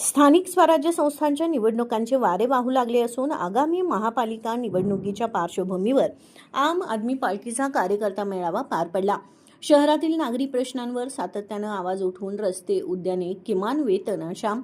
स्थानिक स्वराज्य संस्थांच्या निवडणुकांचे वारे वाहू लागले असून आगामी महापालिका निवडणुकीच्या पार्श्वभूमीवर आम आदमी पार्टीचा कार्यकर्ता मेळावा पार पडला. शहरातील नागरी प्रश्नांवर सातत्यानं आवाज उठवून रस्ते उद्याने किमान वेतन अशा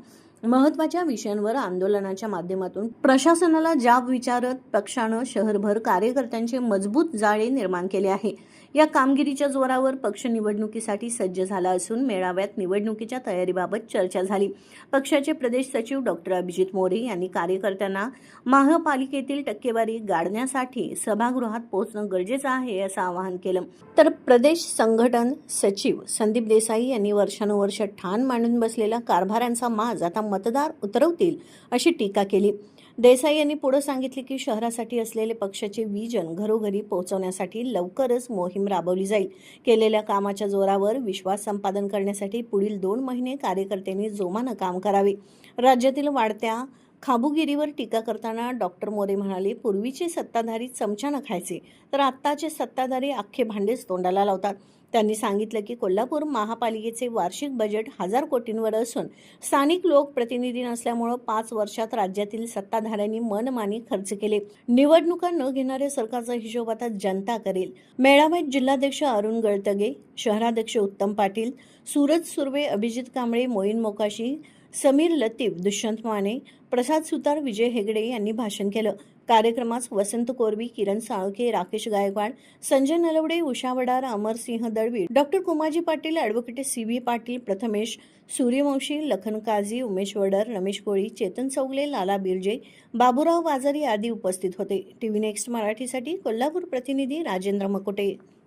महत्त्वाच्या विषयांवर आंदोलनाच्या माध्यमातून प्रशासनाला जाब विचारत पक्षानं शहरभर कार्यकर्त्यांचे मजबूत जाळे निर्माण केले आहे. या कामगिरीच्या जोरावर पक्ष निवडणुकीसाठी सज्ज झाला असून मेळाव्यात निवडणुकीच्या तयारीबाबत चर्चा झाली. पक्षाचे प्रदेश सचिव डॉक्टर अभिजित मोरे यांनी कार्यकर्त्यांना महापालिकेतील टक्केवारी गाडण्यासाठी सभागृहात पोहोचणं गरजेचं आहे असं आवाहन केलं. तर प्रदेश संघटन सचिव संदीप देसाई यांनी वर्षानुवर्ष ठाण मांडून बसलेल्या कारभाऱ्यांचा माज आता मतदार उतरवतील अशी टीका केली. देसाई यांनी पुढे सांगितले की शहरासाठी असलेले पक्षाचे विजन घरोघरी पोहोचवण्यासाठी लवकरच मोहीम राबवली जाईल. केलेल्या कामाच्या जोरावर विश्वास संपादन करण्यासाठी पुढील दोन महिने कार्यकर्त्यांनी जोमानं काम करावे. राज्यातील वाढत्या खाबुगिरीवर टीका करताना डॉक्टर मोरे म्हणाले पूर्वीचे सत्ताधारी चमच्यानं खायचे तर आत्ताचे सत्ताधारी अख्खे भांडेच तोंडाला लावतात. त्यांनी सांगितलं की कोल्हापूर महापालिकेचे वार्षिक बजेट हजार कोटींवर असून स्थानिक लोकप्रतिनिधी नसल्यामुळं पाच वर्षात राज्यातील सत्ताधाऱ्यांनी मनमानी खर्च केले. निवडणुका न घेणाऱ्या सरकारचा हिशोब आता जनता करेल. मेळाव्यात जिल्हाध्यक्ष अरुण गळतगे शहराध्यक्ष उत्तम पाटील सूरज सुर्वे अभिजित कांबळे मोईन मोकाशी समीर लतीफ दुष्यंत माने प्रसाद सुतार विजय हेगडे यांनी भाषण केलं. कार्यक्रमास Vasant Korvi Kiran Salke Rakesh Gaikwad Sanjay Nalawade Usha Vadar Amarsinh Dalvi doctor Kumaji Patil advocate C V Patil Prathamesh Suryavanshi Lakhan Kazi Umesh Vadar Ramesh Koli Chetan Chougale Lala Birje Baburao Bajari आदी उपस्थित होते. TV next मराठीसाठी कोल्हापूर प्रतिनिधी राजेंद्र मकोटे.